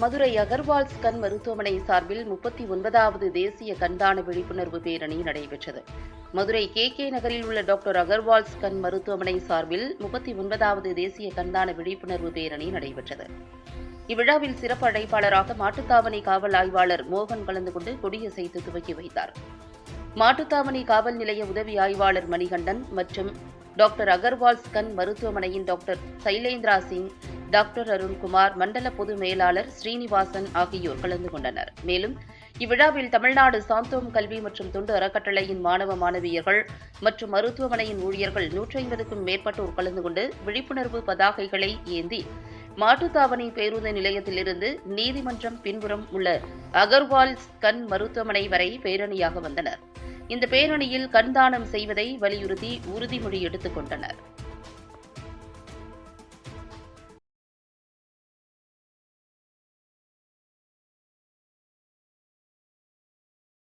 மதுரை அகர்வால்ஸ் கண் மருத்துவமனை சார்பில் முப்பத்தி ஒன்பதாவது தேசிய கண்தான விழிப்புணர்வு பேரணி நடைபெற்றது. மதுரை கே கே நகரில் உள்ள டாக்டர் அகர்வால்ஸ் கண் மருத்துவமனை சார்பில் முப்பத்தி ஒன்பதாவது தேசிய கண்தான விழிப்புணர்வு பேரணி நடைபெற்றது. இவ்விழாவில் சிறப்பு அழைப்பாளராக மாட்டுத்தாவணி காவல் ஆய்வாளர் மோகன் கலந்து கொண்டு கொடியசைத்து துவக்கி வைத்தார். மாட்டுத்தாவணி காவல் நிலைய உதவி ஆய்வாளர் மணிகண்டன் மற்றும் டாக்டர் அகர்வால் ஸ்கன் மருத்துவமனையின் டாக்டர் சைலேந்திரா சிங் டாக்டர் அருண்குமார் மண்டல பொது மேலாளர் ஸ்ரீனிவாசன் ஆகியோர் கலந்து கொண்டனர். மேலும் இவ்விழாவில் தமிழ்நாடு சாந்தோம் கல்வி மற்றும் தொண்டு அறக்கட்டளையின் மாணவ மாணவியர்கள் மற்றும் மருத்துவமனையின் ஊழியர்கள் நூற்றி ஐம்பதுக்கும் மேற்பட்டோர் கலந்து கொண்டு விழிப்புணர்வு பதாகைகளை ஏந்தி மாட்டுத்தாவணி பேருந்து நிலையத்திலிருந்து நீதிமன்றம் பின்புறம் உள்ள அகர்வால் கண் மருத்துவமனை வரை பேரணியாக வந்தனர். இந்த பேரணியில் கண்தானம் செய்வதை வலியுறுத்தி உறுதிமொழி எடுத்துக் கொண்டனர்.